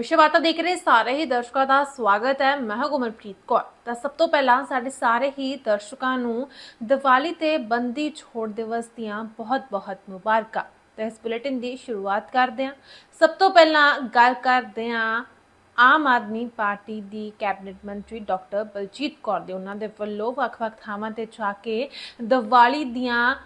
ਵਿਸ਼ਵਾਤਾ ਦੇਖ ਰਹੇ ਸਾਰੇ ਹੀ ਦਰਸ਼ਕਾਂ ਦਾ ਸਵਾਗਤ ਹੈ। ਮੈਂ ਹਾਂ ਗੁਰਮਨਪ੍ਰੀਤ ਕੌਰ। ਤਾਂ ਸਭ ਤੋਂ ਪਹਿਲਾਂ ਸਾਡੇ ਸਾਰੇ ਹੀ ਦਰਸ਼ਕਾਂ ਨੂੰ ਦੀਵਾਲੀ ਤੇ ਬੰਦੀ ਛੋੜ ਦਿਵਸ ਦੀਆਂ ਬਹੁਤ-ਬਹੁਤ ਮੁਬਾਰਕਾਂ। ਤੇ ਇਸ ਬੁਲੇਟਿਨ ਦੀ ਸ਼ੁਰੂਆਤ ਕਰਦੇ ਹਾਂ। ਸਭ ਤੋਂ ਪਹਿਲਾਂ ਗੱਲ ਕਰਦੇ ਹਾਂ ਆਮ ਆਦਮੀ ਪਾਰਟੀ ਦੀ ਕੈਬਨਿਟ ਮੰਤਰੀ ਡਾਕਟਰ ਬਲਜੀਤ ਕੌਰ ਦੇ। ਉਹਨਾਂ ਦੇ ਵੱਲੋਂ ਵੱਖ-ਵੱਖ ਥਾਵਾਂ ਤੇ ਜਾ ਕੇ ਦੀਵਾਲੀ ਦੀਆਂ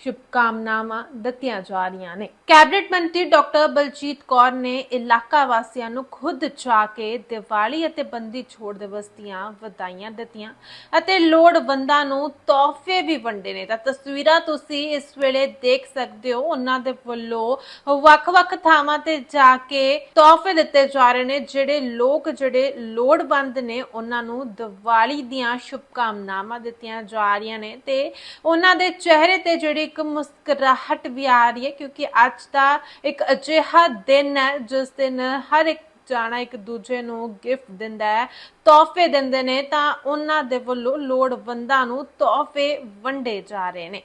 ਸ਼ੁਭਕਾਮਨਾਵਾਂ ਦਿੱਤੀਆਂ ਜਾ ਰਹੀਆਂ ਨੇ। ਕੈਬਨਿਟ ਮੰਤਰੀ ਡਾਕਟਰ ਬਲਜੀਤ ਕੌਰ ਨੇ ਇਲਾਕਾ ਵਾਸੀਆਂ ਨੂੰ ਖੁਦ ਜਾ ਕੇ ਦੀਵਾਲੀ ਅਤੇ ਬੰਦੀ ਛੋੜ ਦਿਵਸ ਦੀਆਂ ਵਧਾਈਆਂ ਦਿੱਤੀਆਂ ਅਤੇ ਲੋੜਵੰਦਾਂ ਨੂੰ ਤੋਹਫੇ ਵੀ ਵੰਡੇ ਨੇ। ਤਾਂ ਤਸਵੀਰਾਂ ਤੁਸੀਂ ਇਸ ਵੇਲੇ ਦੇਖ ਸਕਦੇ ਹੋ। ਉਹਨਾਂ ਦੇ ਵੱਲੋਂ ਵੱਖ-ਵੱਖ ਥਾਵਾਂ ਤੇ ਜਾ ਕੇ ਤੋਹਫੇ ਦਿੱਤੇ ਜਾ ਰਹੇ ਨੇ। ਜਿਹੜੇ ਲੋਕ, ਜਿਹੜੇ ਲੋੜਵੰਦ ਨੇ, ਉਹਨਾਂ ਨੂੰ ਦੀਵਾਲੀ ਦੀਆਂ ਸ਼ੁਭਕਾਮਨਾਵਾਂ ਦਿੱਤੀਆਂ ਜਾ ਰਹੀਆਂ ਨੇ ਤੇ ਉਹਨਾਂ ਦੇ ਚਿਹਰੇ ਤੇ ਜਿਹੜੀ ਇੱਕ ਮੁਸਕਰਾਹਟ ਵੀ ਆ ਰਹੀ ਹੈ ਕਿਉਂਕਿ ਅੱਜ ਦਾ ਇੱਕ ਅਜਿਹਾ ਦਿਨ ਹੈ, ਜਿਸ ਦਿਨ ਹਰ ਇੱਕ ਜਾਣਾ ਇੱਕ ਦੂਜੇ ਨੂੰ ਗਿਫਟ ਦਿੰਦਾ ਹੈ, ਤੋਹਫੇ ਦਿੰਦੇ ਨੇ ਤਾਂ ਉਹਨਾਂ ਦੇ ਵੱਲੋਂ ਲੋੜਵੰਦਾਂ ਨੂੰ ਤੋਹਫੇ ਵੰਡੇ ਜਾ ਰਹੇ ਨੇ।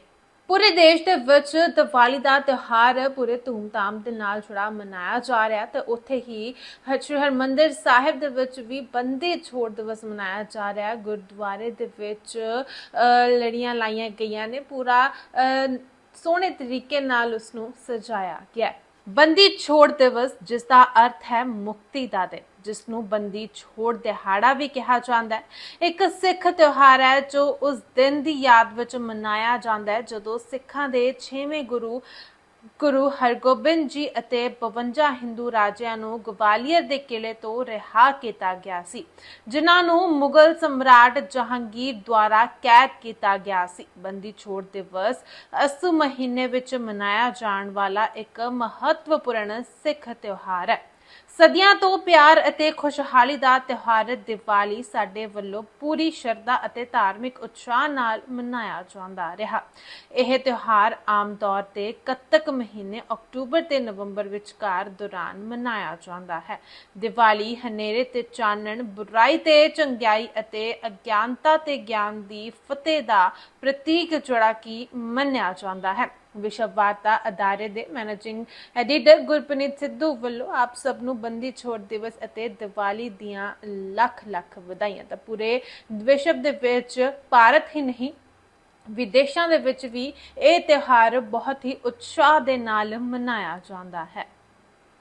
ਪੂਰੇ ਦੇਸ਼ ਦੇ ਵਿੱਚ ਦੀਵਾਲੀ ਦਾ ਤਿਉਹਾਰ ਪੂਰੇ ਧੂਮਧਾਮ ਦੇ ਨਾਲ ਜੁੜਾ ਮਨਾਇਆ ਜਾ ਰਿਹਾ ਤੇ ਉੱਥੇ ਹੀ ਸ਼੍ਰੀ ਹਰਮੰਦਿਰ ਸਾਹਿਬ ਦੇ ਵਿੱਚ ਵੀ ਬੰਦੇ ਛੋੜ ਦਿਵਸ ਮਨਾਇਆ ਜਾ ਰਿਹਾ ਗੁਰਦੁਆਰੇ ਦੇ ਵਿੱਚ ਲੜੀਆਂ ਲਾਈਆਂ ਗਈਆਂ ਨੇ। ਪੂਰਾ ਸੋਹਣੇ ਤਰੀਕੇ ਨਾਲ ਉਸ ਨੂੰ ਸਜਾਇਆ ਗਿਆ ਬੰਦੀ ਛੋੜ ਦਿਵਸ ਜਿਸ ਦਾ ਅਰਥ ਹੈ ਮੁਕਤੀ ਦਾ ਦਿਨ ਜਿਸ ਨੂੰ ਬੰਦੀ ਛੋੜ ਦਿਹਾੜਾ ਵੀ ਕਿਹਾ ਜਾਂਦਾ ਹੈ। ਇੱਕ ਸਿੱਖ ਤਿਉਹਾਰ ਹੈ ਜੋ ਉਸ ਦਿਨ ਦੀ ਯਾਦ ਵਿੱਚ ਮਨਾਇਆ ਜਾਂਦਾ ਹੈ, ਜਦੋਂ ਸਿੱਖਾਂ ਦੇ 6ਵੇਂ ਗੁਰੂ ਗੁਰੂ ਹਰਗੋਬਿੰਦ ਜੀ ਅਤੇ 52 ਹਿੰਦੂ ਰਾਜਿਆਂ ਨੂੰ ਗਵਾਲੀਅਰ ਦੇ ਕਿਲੇ ਤੋਂ ਰਿਹਾ ਕੀਤਾ ਗਿਆ ਸੀ, ਜਿਨ੍ਹਾਂ ਨੂੰ ਮੁਗਲ ਸਮਰਾਟ ਜਹਾਂਗੀਰ ਦੁਆਰਾ ਕੈਦ ਕੀਤਾ ਗਿਆ ਸੀ। ਬੰਦੀ ਛੋੜ ਦਿਵਸ ਅਸ ਮਹੀਨੇ ਵਿੱਚ ਮਨਾਇਆ ਜਾਣ ਵਾਲਾ ਇੱਕ ਮਹੱਤਵਪੂਰਨ ਸਿੱਖ ਤਿਉਹਾਰ ਹੈ। ਸਦੀਆਂ ਤੋਂ ਪਿਆਰ ਅਤੇ ਖੁਸ਼ਹਾਲੀ ਦਾ ਤਿਉਹਾਰ ਦੀਵਾਲੀ ਸਾਡੇ ਵੱਲੋਂ ਪੂਰੀ ਸ਼ਰਧਾ ਅਤੇ ਧਾਰਮਿਕ ਉਤਸ਼ਾਹ ਨਾਲ ਮਨਾਇਆ ਜਾਂਦਾ ਰਿਹਾ। ਇਹ ਤਿਉਹਾਰ ਆਮ ਤੌਰ ਤੇ ਕੱਤਕ ਮਹੀਨੇ ਅਕਤੂਬਰ ਤੇ ਨਵੰਬਰ ਵਿਚਕਾਰ ਦੌਰਾਨ ਮਨਾਇਆ ਜਾਂਦਾ ਹੈ। ਦੀਵਾਲੀ ਹਨੇਰੇ ਤੇ ਚਾਨਣ, ਬੁਰਾਈ ਤੇ ਚੰਗਿਆਈ ਅਤੇ ਅਗਿਆਨਤਾ ਤੇ ਗਿਆਨ ਦੀ ਫਤਿਹ ਦਾ ਪ੍ਰਤੀਕ ਜਿਹੜਾ ਕਿ ਮੰਨਿਆ ਜਾਂਦਾ ਹੈ। ਵਿਸ਼ਵ ਵਾਰਤਾ ਅਦਾਰੇ ਦੇ ਮੈਨੇਜਿੰਗ ਐਡੀਟਰ ਗੁਰਪ੍ਰੀਤ ਸਿੱਧੂ ਵੱਲੋਂ ਆਪ ਸਭ ਨੂੰ ਬੰਦੀ ਛੋੜ ਦਿਵਸ ਅਤੇ ਦੀਵਾਲੀ ਦੀਆਂ ਲੱਖ ਲੱਖ ਵਧਾਈਆਂ ਤਾਂ ਪੂਰੇ ਵਿਸ਼ਵ ਦੇ ਵਿੱਚ, ਭਾਰਤ ਹੀ ਨਹੀਂ, ਵਿਦੇਸ਼ਾਂ ਦੇ ਵਿੱਚ ਵੀ ਇਹ ਤਿਉਹਾਰ ਬਹੁਤ ਹੀ ਉਤਸ਼ਾਹ ਦੇ ਨਾਲ ਮਨਾਇਆ ਜਾਂਦਾ ਹੈ।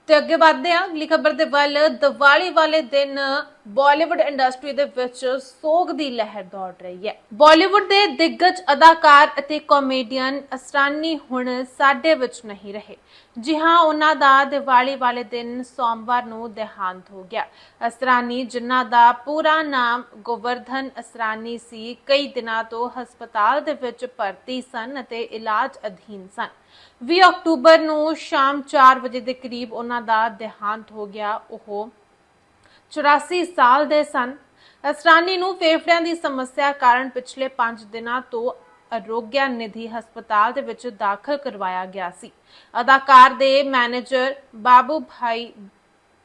ਤੇ ਅੱਗੇ ਵਧਦੇ ਹਾਂ, ਅਗਲੀ ਖਬਰ ਦੇ ਵੱਲ ਦੀਵਾਲੀ ਵਾਲੇ ਦਿਨ ਬਾਲੀਵੁੱਡ ਇੰਡਸਟਰੀ ਦੇ ਵਿੱਚ ਸੋਗ ਦੀ ਲਹਿਰ ਦੌੜ ਰਹੀ ਹੈ। ਬਾਲੀਵੁੱਡ ਦੇ ਦਿੱਗਜ ਅਦਾਕਾਰ ਅਤੇ ਕਾਮੇਡੀਅਨ ਅਸਰਾਨੀ ਹੁਣ ਸਾਡੇ ਵਿੱਚ ਨਹੀਂ ਰਹੇ। ਜੀ ਹਾਂ, ਉਹਨਾਂ ਦਾ ਦੀਵਾਲੀ ਵਾਲੇ ਦਿਨ ਸੋਮਵਾਰ ਨੂੰ ਦੇਹਾਂਤ ਹੋ ਗਿਆ। ਅਸਰਾਨੀ, ਜਿਨ੍ਹਾਂ ਦਾ ਪੂਰਾ ਨਾਮ ਗੋਵਰਧਨ ਅਸਰਾਨੀ ਸੀ, ਕਈ ਦਿਨਾਂ ਤੋਂ ਹਸਪਤਾਲ ਦੇ ਵਿੱਚ ਭਰਤੀ ਸਨ ਅਤੇ ਇਲਾਜ ਅਧੀਨ ਸਨ। 20 ਅਕਤੂਬਰ ਨੂੰ ਸ਼ਾਮ 4 ਵਜੇ ਦੇ ਕਰੀਬ ਉਹਨਾਂ ਦਾ ਦੇਹਾਂਤ ਹੋ ਗਿਆ। ਉਹ 84 ਸਾਲ ਦੇ ਸਨ। ਅਸਰਾਨੀ ਨੂੰ ਫੇਫੜਿਆਂ ਦੀ ਸਮੱਸਿਆ ਕਾਰਨ ਪਿਛਲੇ 5 ਦਿਨਾਂ ਤੋਂ ਅਰੋਗਿਆ ਨਿਧੀ ਹਸਪਤਾਲ ਦੇ ਵਿੱਚ ਦਾਖਲ ਕਰਵਾਇਆ ਗਿਆ ਸੀ। ਅਦਾਕਾਰ ਦੇ ਮੈਨੇਜਰ ਬਾਬੂ ਭਾਈ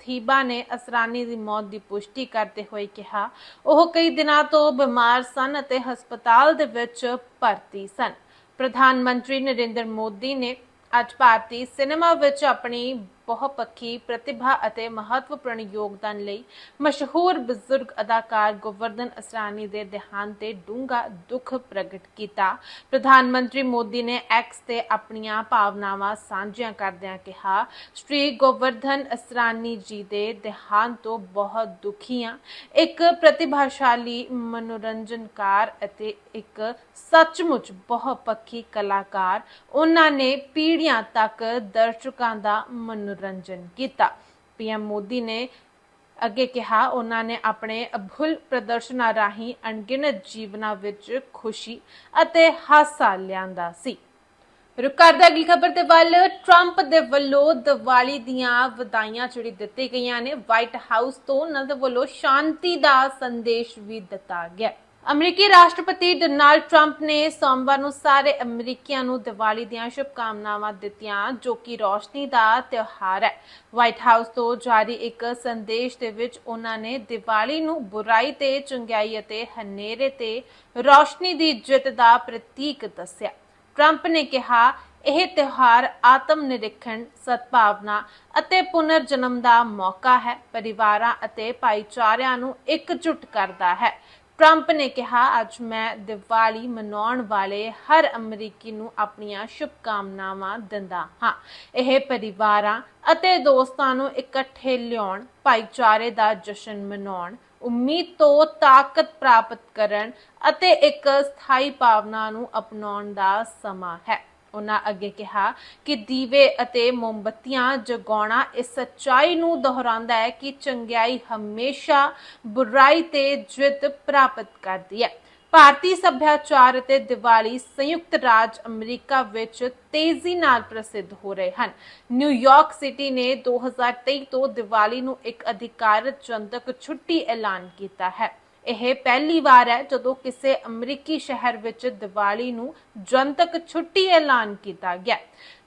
ਥੀਬਾ ਨੇ ਅਸਰਾਨੀ ਦੀ ਮੌਤ ਦੀ ਪੁਸ਼ਟੀ ਕਰਦੇ ਹੋਏ ਕਿਹਾ, ਉਹ ਕਈ ਦਿਨਾਂ ਤੋਂ ਬਿਮਾਰ ਸਨ ਅਤੇ ਹਸਪਤਾਲ ਦੇ ਵਿੱਚ ਭਰਤੀ ਸਨ। ਪ੍ਰਧਾਨ ਮੰਤਰੀ ਨਰਿੰਦਰ ਮੋਦੀ ਨੇ ਅੱਜ ਭਾਰਤੀ ਸਿਨੇਮਾ ਵਿੱਚ ਆਪਣੀ ਬਹੁਪੱਖੀ, ਪ੍ਰਤਿਭਾ ਅਤੇ ਮਹੱਤਵਪੂਰਨ ਯੋਗਦਾਨ ਲਈ ਮਸ਼ਹੂਰ ਬਜ਼ੁਰਗ ਅਦਾਕਾਰ ਗੋਵਰਧਨ ਅਸਰਾਨੀ ਦੇ ਦੇਹਾਂਤ ਤੇ ਡੂੰਘਾ ਦੁੱਖ ਪ੍ਰਗਟ ਕੀਤਾ। ਪ੍ਰਧਾਨ ਮੰਤਰੀ ਮੋਦੀ ਨੇ ਐਕਸ ਤੇ ਆਪਣੀਆਂ ਭਾਵਨਾਵਾਂ ਸਾਂਝੀਆਂ ਕਰਦਿਆਂ ਕਿਹਾ, ਸ਼੍ਰੀ ਗੋਵਰਧਨ ਅਸਰਾਨੀ ਜੀ ਦੇ ਦੇਹਾਂਤ ਤੋਂ ਬਹੁਤ ਦੁਖੀ ਹਾਂ ਇੱਕ ਪ੍ਰਤਿਭਾਸ਼ਾਲੀ, ਮਨੋਰੰਜਨਕਾਰ ਅਤੇ ਇੱਕ ਸੱਚਮੁੱਚ ਬਹੁਪੱਖੀ ਕਲਾਕਾਰ, ਉਹਨਾਂ ਨੇ ਪੀੜ੍ਹੀਆਂ ਤੱਕ ਦਰਸ਼ਕਾਂ ਦਾ ਮਨੋਰੰਜਨ ਕੀਤਾ। ਪੀਐਮ ਮੋਦੀ ਨੇ ਅੱਗੇ ਕਿਹਾ, ਉਹਨਾਂ ਨੇ ਆਪਣੇ ਅਭੁੱਲ ਪ੍ਰਦਰਸ਼ਨਾਂ ਰਾਹੀਂ ਅਣਗਿਣਤ ਜੀਵਨਾਂ ਵਿੱਚ ਖੁਸ਼ੀ ਅਤੇ ਹਾਸਾ ਲਿਆਂਦਾ ਸੀ। ਰੁਕ ਕਰਦੇ ਅਗਲੀ ਖਬਰ ਤੇ ਵੱਲ ਟਰੰਪ ਦੇ ਵੱਲੋਂ ਦੀਵਾਲੀ ਦੀਆਂ ਵਧਾਈਆਂ ਜਿਹੜੀ ਦਿੱਤੀ ਗਈਆਂ ਨੇ ਵਾਈਟ ਹਾਊਸ ਤੋਂ ਉਹਨਾਂ ਦੇ ਵੱਲੋਂ ਸ਼ਾਂਤੀ ਦਾ ਸੰਦੇਸ਼ ਵੀ ਦਿੱਤਾ ਗਿਆ। ਅਮਰੀਕੀ ਰਾਸ਼ਟਰਪਤੀ ਡੋਨਾਲਡ ਟਰੰਪ ਨੇ ਸੋਮਵਾਰ ਨੂੰ ਸਾਰੇ ਅਮਰੀਕੀਆਂ ਨੂੰ ਦੀਵਾਲੀ ਦੀਆਂ ਸ਼ੁਭਕਾਮਨਾਵਾਂ ਦਿੱਤੀਆਂ, ਜੋ ਕਿ ਰੋਸ਼ਨੀ ਦਾ ਤਿਉਹਾਰ ਹੈ। ਵਾਈਟ ਹਾਊਸ ਤੋਂ ਜਾਰੀ ਇੱਕ ਸੰਦੇਸ਼ ਦੇ ਵਿੱਚ ਉਹਨਾਂ ਨੇ ਦੀਵਾਲੀ ਨੂੰ ਬੁਰਾਈ ਤੇ ਚੰਗਿਆਈ ਅਤੇ ਹਨੇਰੇ ਤੇ ਰੋਸ਼ਨੀ ਦੀ ਜਿੱਤ ਦਾ ਪ੍ਰਤੀਕ ਦੱਸਿਆ। ਟਰੰਪ ਨੇ ਕਿਹਾ, ਇਹ ਤਿਉਹਾਰ ਆਤਮ ਨਿਰੀਖਣ, ਸਦਭਾਵਨਾ ਅਤੇ ਪੁਨਰ ਜਨਮ ਦਾ ਮੌਕਾ ਹੈ। ਪਰਿਵਾਰਾਂ ਅਤੇ ਭਾਈਚਾਰਿਆਂ ਨੂੰ ਇਕਜੁੱਟ ਕਰਦਾ ਹੈ। ਟਰੰਪ ਨੇ ਕਿਹਾ, ਅੱਜ ਮੈਂ ਦੀਵਾਲੀ ਮਨਾਉਣ ਵਾਲੇ ਹਰ ਅਮਰੀਕੀ ਨੂੰ ਆਪਣੀਆਂ ਸ਼ੁਭਕਾਮਨਾਵਾਂ ਦਿੰਦਾ ਹਾਂ। ਇਹ ਪਰਿਵਾਰਾਂ ਅਤੇ ਦੋਸਤਾਂ ਨੂੰ ਇਕੱਠੇ ਲਿਆਉਣ, ਭਾਈਚਾਰੇ ਦਾ ਜਸ਼ਨ ਮਨਾਉਣ, ਉਮੀਦ ਤੋਂ ਤਾਕਤ ਪ੍ਰਾਪਤ ਕਰਨ ਅਤੇ ਇੱਕ ਸਥਾਈ ਭਾਵਨਾ ਨੂੰ ਅਪਣਾਉਣ ਦਾ ਸਮਾਂ ਹੈ। ਉਹਨਾਂ ਅੱਗੇ ਕਿਹਾ ਕਿ ਦੀਵੇ ਅਤੇ ਮੋਮਬਤੀਆਂ ਜਗਾਉਣਾ ਇਸ ਸੱਚਾਈ ਨੂੰ ਦੁਹਰਾਉਂਦਾ ਹੈ ਕਿ ਚੰਗਿਆਈ ਹਮੇਸ਼ਾ ਬੁਰਾਈ ਤੇ ਜਿੱਤ ਪ੍ਰਾਪਤ ਕਰਦੀ ਹੈ। ਭਾਰਤੀ ਸੱਭਿਆਚਾਰ ਅਤੇ ਦੀਵਾਲੀ ਸੰਯੁਕਤ ਰਾਜ ਅਮਰੀਕਾ ਵਿੱਚ ਤੇਜ਼ੀ ਨਾਲ ਪ੍ਰਸਿੱਧ ਹੋ ਰਹੇ ਹਨ। ਨਿਊਯਾਰਕ ਸਿਟੀ ਨੇ 2023 ਤੋਂ ਦੀਵਾਲੀ ਨੂੰ ਇੱਕ ਅਧਿਕਾਰਤ ਜਨਤਕ ਛੁੱਟੀ ਐਲਾਨ ਕੀਤਾ ਹੈ। ਇਹ ਪਹਿਲੀ ਵਾਰ ਹੈ ਜਦੋਂ ਕਿਸੇ ਅਮਰੀਕੀ ਸ਼ਹਿਰ ਵਿੱਚ ਦੀਵਾਲੀ ਨੂੰ ਜਨਤਕ ਛੁੱਟੀ ਐਲਾਨ ਕੀਤਾ ਗਿਆ।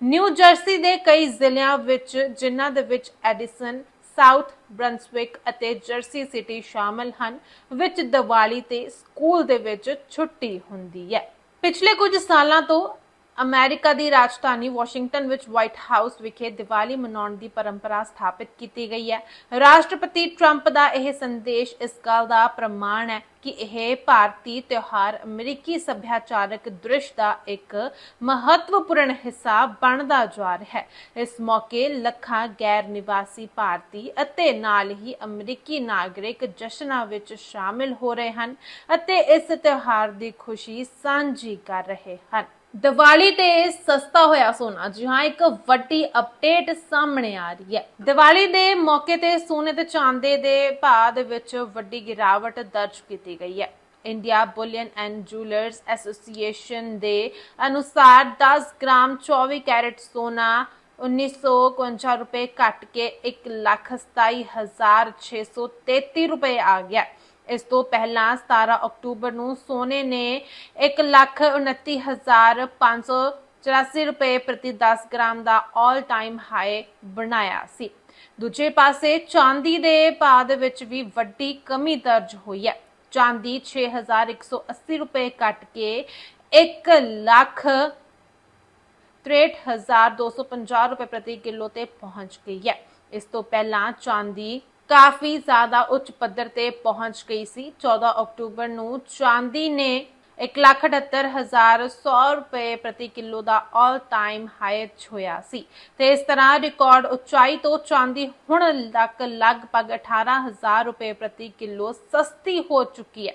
ਨਿਊ ਜਰਸੀ ਦੇ ਕਈ ਜ਼ਿਲ੍ਹਿਆਂ ਵਿੱਚ, ਜਿਨ੍ਹਾਂ ਦੇ ਵਿੱਚ ਐਡੀਸਨ, ਸਾਊਥ ਬ੍ਰੰਸਵਿਕ ਅਤੇ ਜਰਸੀ ਸਿਟੀ ਸ਼ਾਮਲ ਹਨ, ਵਿੱਚ ਦੀਵਾਲੀ ਤੇ ਸਕੂਲ ਦੇ ਵਿੱਚ ਛੁੱਟੀ ਹੁੰਦੀ ਹੈ। ਪਿਛਲੇ ਕੁਝ ਸਾਲਾਂ ਤੋਂ ਅਮਰੀਕਾ ਦੀ ਰਾਜਧਾਨੀ ਵਾਸ਼ਿੰਗਟਨ ਵਿੱਚ ਵਾਈਟ ਹਾਊਸ ਵਿਖੇ ਦੀਵਾਲੀ ਮਨਾਉਣ ਦੀ ਪਰੰਪਰਾ ਸਥਾਪਿਤ ਕੀਤੀ ਗਈ ਹੈ। ਰਾਸ਼ਟਰਪਤੀ ਟਰੰਪ ਦਾ ਇਹ ਸੰਦੇਸ਼ ਇਸ ਗੱਲ ਦਾ ਪ੍ਰਮਾਣ ਹੈ ਕਿ ਇਹ ਭਾਰਤੀ ਤਿਉਹਾਰ ਅਮਰੀਕੀ ਸੱਭਿਆਚਾਰਕ ਦ੍ਰਿਸ਼ ਦਾ ਇੱਕ ਮਹੱਤਵਪੂਰਨ ਹਿੱਸਾ ਬਣਦਾ ਜਾ ਰਿਹਾ ਹੈ। ਇਸ ਮੌਕੇ ਲੱਖਾਂ ਗੈਰ ਨਿਵਾਸੀ ਭਾਰਤੀ ਅਤੇ ਨਾਲ ਹੀ ਅਮਰੀਕੀ ਨਾਗਰਿਕ ਜਸ਼ਨਾਂ ਵਿੱਚ ਸ਼ਾਮਿਲ ਹੋ ਰਹੇ ਹਨ ਅਤੇ ਇਸ ਤਿਉਹਾਰ ਦੀ ਖੁਸ਼ੀ ਸਾਂਝੀ ਕਰ ਰਹੇ ਹਨ। ਦੀਵਾਲੀ ਤੇ ਸਸਤਾ ਹੋਇਆ ਸੋਨਾ। ਜੀ ਹਾਂ, ਇੱਕ ਵੱਡੀ ਅਪਡੇਟ ਸਾਹਮਣੇ ਆ ਰਹੀ ਹੈ। ਦੀਵਾਲੀ ਦੇ ਮੌਕੇ ਤੇ ਸੋਨੇ ਤੇ ਚਾਂਦੀ ਦੇ ਭਾਅ ਦੇ ਵਿੱਚ ਵੱਡੀ ਗਿਰਾਵਟ ਦਰਜ ਕੀਤੀ ਗਈ ਹੈ। India Bullion and Jewellers Association ਦੇ ਅਨੁਸਾਰ 10 ਗ੍ਰਾਮ 24 ਕੈਰਟ ਸੋਨਾ 1951 ਰੁਪਏ ਘਟ ਕੇ 127633 ਰੁਪਏ ਆ ਗਿਆ ਇਸ ਤੋਂ ਪਹਿਲਾਂ 17 ਅਕਤੂਬਰ ਨੂੰ ਸੋਨੇ ਨੇ 129584 ਰੁਪਏ ਪ੍ਰਤੀ 10 ਗ੍ਰਾਮ ਦਾ 올 ਟਾਈਮ ਹਾਈ ਬਣਾਇਆ ਸੀ। ਦੂਜੇ ਪਾਸੇ ਚਾਂਦੀ ਦੇ ਭਾਅ ਦੇ ਵਿੱਚ ਵੀ ਵੱਡੀ ਕਮੀ ਦਰਜ ਹੋਈ ਹੈ। ਚਾਂਦੀ 6180 ਰੁਪਏ ਕੱਟ ਕੇ 1 ਲੱਖ 63250 ਰੁਪਏ ਪ੍ਰਤੀ ਕਿਲੋ ਤੇ ਪਹੁੰਚ ਗਈ ਹੈ। ਇਸ ਤੋਂ ਪਹਿਲਾਂ ਚਾਂਦੀ ਕਾਫੀ ਜ਼ਿਆਦਾ ਉੱਚ ਪੱਧਰ ਤੇ ਪਹੁੰਚ ਗਈ ਸੀ। 14 ਅਕਤੂਬਰ ਨੂੰ ਚਾਂਦੀ ਨੇ 178100 ਰੁਪਏ ਪ੍ਰਤੀ ਕਿਲੋ ਦਾ 올 ਟਾਈਮ ਹਾਈ ਛੋਇਆ ਸੀ। ਤੇ ਇਸ ਤਰ੍ਹਾਂ ਰਿਕਾਰਡ ਉਚਾਈ ਤੋਂ ਚਾਂਦੀ ਹੁਣ ਤੱਕ ਲਗਭਗ 18000 ਰੁਪਏ ਪ੍ਰਤੀ ਕਿਲੋ ਸਸਤੀ ਹੋ ਚੁੱਕੀ ਹੈ।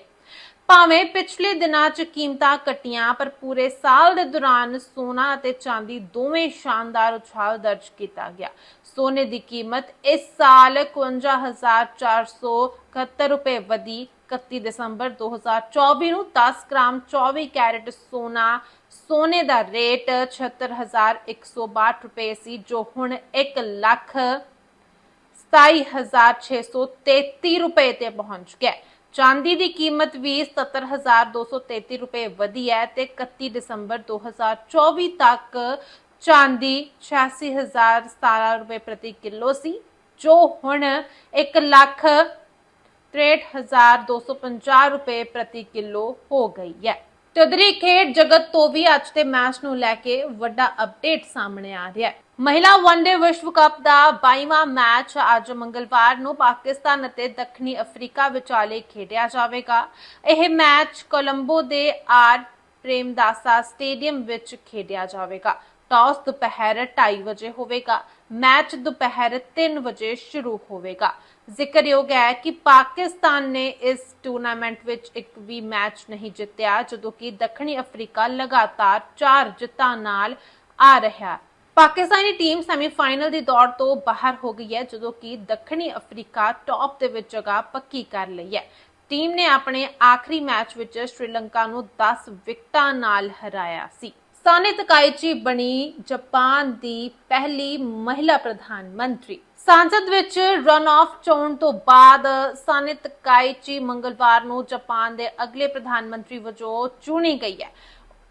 ਭਾਵੇਂ ਪਿਛਲੇ ਦਿਨਾਂ 'ਚ ਕੀਮਤਾਂ ਘਟੀਆਂ, ਪਰ ਪੂਰੇ ਸਾਲ ਦੇ ਦੌਰਾਨ ਸੋਨਾ ਅਤੇ ਚਾਂਦੀ ਦੋਵੇਂ ਸ਼ਾਨਦਾਰ ਉਛਾਲ ਦਰਜ ਕੀਤਾ ਗਿਆ। ਸੋਨੇ ਦੀ ਕੀਮਤ ਇਸ ਸਾਲ 51471 ਰੁਪਏ ਵਧੀ। 31 ਦਸੰਬਰ 2024 ਨੂੰ 10 ਗ੍ਰਾਮ 24 ਕੈਰਟ ਸੋਨਾ, ਸੋਨੇ ਦਾ ਰੇਟ 76162 ਰੁਪਏ ਸੀ, ਜੋ ਹੁਣ 1 ਲੱਖ 27633 ਰੁਪਏ ਤੇ ਪਹੁੰਚ ਗਿਆ ਚਾਂਦੀ ਦੀ ਕੀਮਤ ਵੀ 77233 ਰੁਪਏ ਵਧੀ ਹੈ ਤੇ 31 ਦਸੰਬਰ 2024 ਤੱਕ ਚਾਂਦੀ 86017 ਰੁਪਏ ਪ੍ਰਤੀ ਕਿਲੋ ਸੀ, ਜੋ ਹੁਣ 1 ਲੱਖ 63250 ਰੁਪਏ ਪ੍ਰਤੀ ਕਿਲੋ ਹੋ ਗਈ ਹੈ। ਤੇ ਖੇਡ ਜਗਤ ਤੋਂ ਵੀ ਅੱਜ ਦੇ ਮੈਚ ਨੂੰ ਲੈ ਕੇ ਵੱਡਾ ਅਪਡੇਟ ਸਾਹਮਣੇ ਆ ਰਿਹਾ ਹੈ। ਮਹਿਲਾ ਵਨਡੇ ਵਿਸ਼ਵ ਕੱਪ ਦਾ 22ਵਾਂ ਮੈਚ ਅੱਜ ਮੰਗਲਵਾਰ ਨੂੰ ਪਾਕਿਸਤਾਨ ਅਤੇ ਦੱਖਣੀ ਅਫਰੀਕਾ ਵਿਚਾਲੇ ਖੇਡਿਆ ਜਾਵੇਗਾ। ਇਹ match Colombo they are ਪ੍ਰੇਮਦਾਸਾ stadium ਵਿੱਚ ਖੇਡਿਆ ਜਾਵੇਗਾ। ਟਾਸ ਦੁਪਹਿਰ 2:30 ਵਜੇ ਹੋਵੇਗਾ, ਮੈਚ ਦੁਪਹਿਰ 3 ਵਜੇ ਸ਼ੁਰੂ ਹੋਵੇਗਾ। ਜ਼ਿਕਰਯੋਗ ਹੈ ਕਿ ਪਾਕਿਸਤਾਨ ਨੇ ਇਸ ਟੂਰਨਾਮੈਂਟ ਵਿੱਚ ਇੱਕ ਵੀ ਮੈਚ ਨਹੀਂ ਜਿੱਤਿਆ, ਜਦੋਂ ਕਿ ਦੱਖਣੀ ਅਫਰੀਕਾ ਲਗਾਤਾਰ 4 ਜਿੱਤਾਂ ਨਾਲ ਆ ਰਿਹਾ ਪਾਕਿਸਤਾਨੀ ਟੀਮ ਸੈਮੀਫਾਈਨਲ ਦੀ ਦੌੜ ਤੋਂ ਬਾਹਰ ਹੋ ਗਈ ਹੈ, ਜਦੋਂ ਕਿ ਦੱਖਣੀ ਅਫਰੀਕਾ ਟੌਪ ਦੇ ਵਿੱਚ ਜਗ੍ਹਾ ਪੱਕੀ ਕਰ ਲਈ ਹੈ। ਟੀਮ ਨੇ ਆਪਣੇ ਆਖਰੀ ਮੈਚ ਵਿੱਚ ਸ਼੍ਰੀਲੰਕਾ ਨੂੰ 10 ਵਿਕਟਾਂ ਨਾਲ ਹਰਾਇਆ ਸੀ। ਸਾਨੇ ਤਕਾਈਚੀ ਬਣੀ ਜਾਪਾਨ ਦੀ ਪਹਿਲੀ ਮਹਿਲਾ ਪ੍ਰਧਾਨ ਮੰਤਰੀ। ਸੰਸਦ ਵਿੱਚ ਰਨ ਆਫ ਚੋਣ ਤੋਂ ਬਾਅਦ ਸਾਨੇ ਤਕਾਈਚੀ ਮੰਗਲਵਾਰ ਨੂੰ ਜਾਪਾਨ ਦੇ ਅਗਲੇ ਪ੍ਰਧਾਨ ਮੰਤਰੀ ਵਜੋਂ ਚੁਣੀ ਗਈ ਹੈ।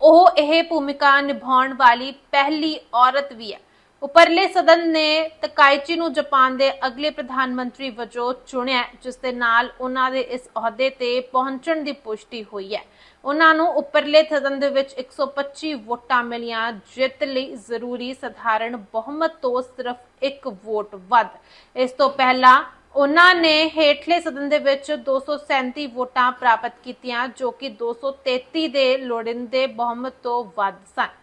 ਉਹ ਇਹ ਭੂਮਿਕਾ ਨਿਭਾਉਣ ਵਾਲੀ ਪਹਿਲੀ ਔਰਤ ਵੀ ਹੈ। ਉਪਰਲੇ ਸਦਨ ਨੇ ਤਕਾਇਚੀ ਨੂੰ ਜਾਪਾਨ ਦੇ ਅਗਲੇ ਪ੍ਰਧਾਨ ਮੰਤਰੀ ਵਜੋਂ ਚੁਣਿਆ, ਜਿਸ ਦੇ ਨਾਲ ਉਹਨਾਂ ਦੇ ਇਸ ਅਹੁਦੇ ਤੇ ਪਹੁੰਚਣ ਦੀ ਪੁਸ਼ਟੀ ਹੋਈ ਹੈ। ਉਹਨਾਂ ਨੂੰ ਉੱਪਰਲੇ ਸਦਨ ਦੇ ਵਿੱਚ 125 ਵੋਟਾਂ ਮਿਲੀਆਂ, ਜਿੱਤ ਲਈ ਜ਼ਰੂਰੀ ਸਧਾਰਨ ਬਹੁਮਤ ਤੋਂ ਸਿਰਫ ਇੱਕ ਵੋਟ ਵੱਧ। ਇਸ ਤੋਂ ਪਹਿਲਾਂ ਉਹਨਾਂ ਨੇ ਹੇਠਲੇ ਸਦਨ ਦੇ ਵਿੱਚ 237 ਵੋਟਾਂ ਪ੍ਰਾਪਤ ਕੀਤੀਆਂ, ਜੋ ਕਿ 233 ਦੇ ਲੋੜੀਂਦੇ ਬਹੁਮਤ ਤੋਂ ਵੱਧ ਸਨ।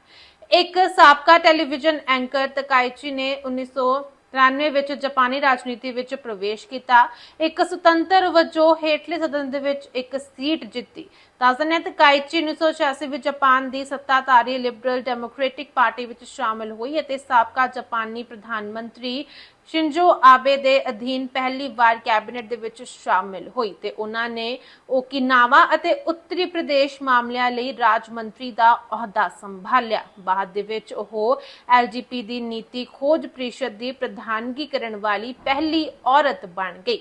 ਇੱਕ ਸਾਬਕਾ ਟੈਲੀਵਿਜ਼ਨ ਐਂਕਰ ਤਕਾਇਚੀ ਨੇ 1993 ਵਿੱਚ ਜਾਪਾਨੀ ਰਾਜਨੀਤੀ ਵਿੱਚ ਪ੍ਰਵੇਸ਼ ਕੀਤਾ। ਇੱਕ ਸੁਤੰਤਰ ਵਜੋਂ ਹੇਠਲੇ ਸਦਨ ਦੇ ਵਿੱਚ ਇੱਕ ਸੀਟ ਜਿੱਤੀ। ਤਾਜ਼ਨੇ ਤਕਾਈਚੀ 1986 ਵਿੱਚ ਜਾਪਾਨ ਦੀ ਸੱਤਾਧਾਰੀ ਲਿਬਰਲ ਡੈਮੋਕ੍ਰੈਟਿਕ ਪਾਰਟੀ ਵਿੱਚ ਸ਼ਾਮਲ ਹੋਈ ਅਤੇ ਸਾਬਕਾ ਜਾਪਾਨੀ ਪ੍ਰਧਾਨ ਮੰਤਰੀ ਸ਼ਿੰਜੋ ਆਬੇ ਦੇ ਅਧੀਨ ਪਹਿਲੀ ਵਾਰ ਕੈਬਨਿਟ ਦੇ ਵਿੱਚ ਸ਼ਾਮਿਲ ਹੋਈ ਤੇ ਉਹਨਾਂ ਨੇ ਓਕੀਨਾਵਾ ਅਤੇ ਉੱਤਰੀ ਪ੍ਰਦੇਸ਼ ਮਾਮਲਿਆਂ ਲਈ ਰਾਜ ਮੰਤਰੀ ਦਾ ਅਹੁਦਾ ਸੰਭਾਲਿਆ। ਬਾਅਦ ਦੇ ਵਿੱਚ ਉਹ ਐਲਜੀਪੀ ਦੀ ਨੀਤੀ ਖੋਜ ਪ੍ਰੀਸ਼ਦ ਦੀ ਪ੍ਰਧਾਨਗੀ ਕਰਨ ਵਾਲੀ ਪਹਿਲੀ ਔਰਤ ਬਣ ਗਈ।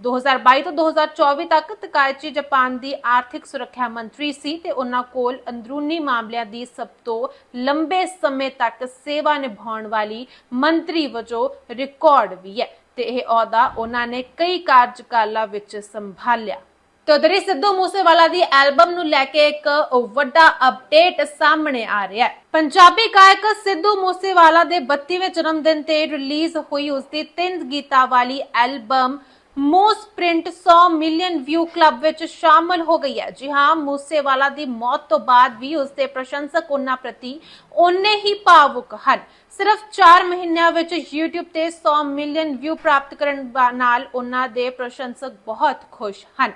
2022 ਤੋਂ 2024 ਤੱਕ ਤਕਾਇਚੀ ਜਾਪਾਨ ਦੀ ਆਰਥਿਕ ਸੁਰੱਖਿਆ ਮੰਤਰੀ ਸੀ ਤੇ ਉਹਨਾਂ ਕੋਲ ਅੰਦਰੂਨੀ ਮਾਮਲਿਆਂ ਦੀ ਸਭ ਤੋਂ ਲੰਬੇ ਸਮੇਂ ਤੱਕ ਸੇਵਾ ਨਿਭਾਉਣ ਵਾਲੀ ਮੰਤਰੀ ਵਜੋਂ ਰਿਕਾਰਡ ਵੀ ਹੈ ਤੇ ਇਹ ਅਹੁਦਾ ਉਹਨਾਂ ਨੇ ਕਈ ਕਾਰਜਕਾਲਾਂ ਵਿੱਚ ਸੰਭਾਲਿਆ। ਤੇ ਉਧਰ ਹੀ ਸਿੱਧੂ ਮੂਸੇਵਾਲਾ ਦੀ ਐਲਬਮ ਨੂੰ ਲੈ ਕੇ ਇੱਕ ਵੱਡਾ ਅਪਡੇਟ ਸਾਹਮਣੇ ਆ ਰਿਹਾ ਹੈ। ਪੰਜਾਬੀ ਗਾਇਕ ਸਿੱਧੂ ਮੂਸੇਵਾਲਾ ਦੇ 32ਵੇਂ ਜਨਮ ਦਿਨ ਤੇ ਰਿਲੀਜ਼ ਹੋਈ ਉਸ ਦੀ ਤਿੰਨ ਗੀਤਾਂ ਵਾਲੀ album Moose Print 100 million view club ਵਿੱਚ ਸ਼ਾਮਲ ਹੋ ਗਈ ਹੈ। ਜੀ ਹਾਂ, ਮੂਸੇਵਾਲਾ ਦੀ ਮੌਤ ਤੋਂ ਬਾਅਦ ਵੀ ਉਸ ਦੇ ਪ੍ਰਸ਼ੰਸਕ ਉਹਨਾਂ ਪ੍ਰਤੀ ਓਨੇ ਹੀ ਭਾਵੁਕ ਹਨ। ਸਿਰਫ 4 ਮਹੀਨਿਆਂ ਵਿੱਚ YouTube ਤੇ 100 ਮਿਲੀਅਨ ਵਿਊ ਪ੍ਰਾਪਤ ਕਰਨ ਨਾਲ ਉਹਨਾਂ ਦੇ ਪ੍ਰਸ਼ੰਸਕ ਬਹੁਤ ਖੁਸ਼ ਹਨ।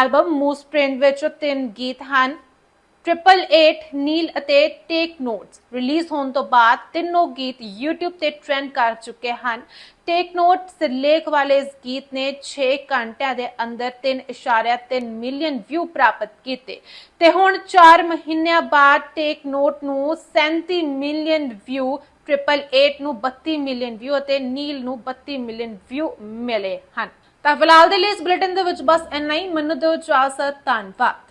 ਐਲਬਮ ਮੂਸ ਪ੍ਰਿੰਟ ਵਿੱਚ ਤਿੰਨ ਗੀਤ ਹਨ। ਟ੍ਰਿਪਲ 8 ਨੀਲ ਅਤੇ ਟੇਕ ਨੋਟਸ ਰਿਲੀਜ਼ ਹੋਣ ਤੋਂ ਬਾਅਦ ਤਿੰਨੋਂ ਗੀਤ YouTube ਤੇ ਟ੍ਰੈਂਡ ਕਰ ਚੁੱਕੇ ਹਨ। ਟੇਕ ਨੋਟ ਸਿਰਲੇਖ ਵਾਲੇ ਇਸ ਗੀਤ ਨੇ 6 ਘੰਟਿਆਂ ਦੇ ਅੰਦਰ 3.3 ਮਿਲੀਅਨ ਵਿਊ ਪ੍ਰਾਪਤ ਕੀਤੇ। ਤੇ ਹੁਣ 4 ਮਹੀਨਿਆਂ ਬਾਅਦ ਟੇਕ ਨੋਟ ਨੂੰ 37 ਮਿਲੀਅਨ ਵਿਊ ਟ੍ਰਿਪਲ 8 ਨੂੰ 32 ਮਿਲੀਅਨ ਵਿਊ ਅਤੇ ਨੀਲ ਨੂੰ 32 ਮਿਲੀਅਨ ਵਿਊ ਮਿਲੇ ਹਨ। ਤਾਂ ਫਿਲਹਾਲ ਦੇ ਲਈ ਇਸ ਬੁਲੇਟਿਨ ਦੇ ਵਿੱਚ ਬਸ ਇੰਨਾ ਹੀ। ਮੈਨੂੰ ਦਿਓ ਇਜਾਜ਼ਤ, ਧੰਨਵਾਦ।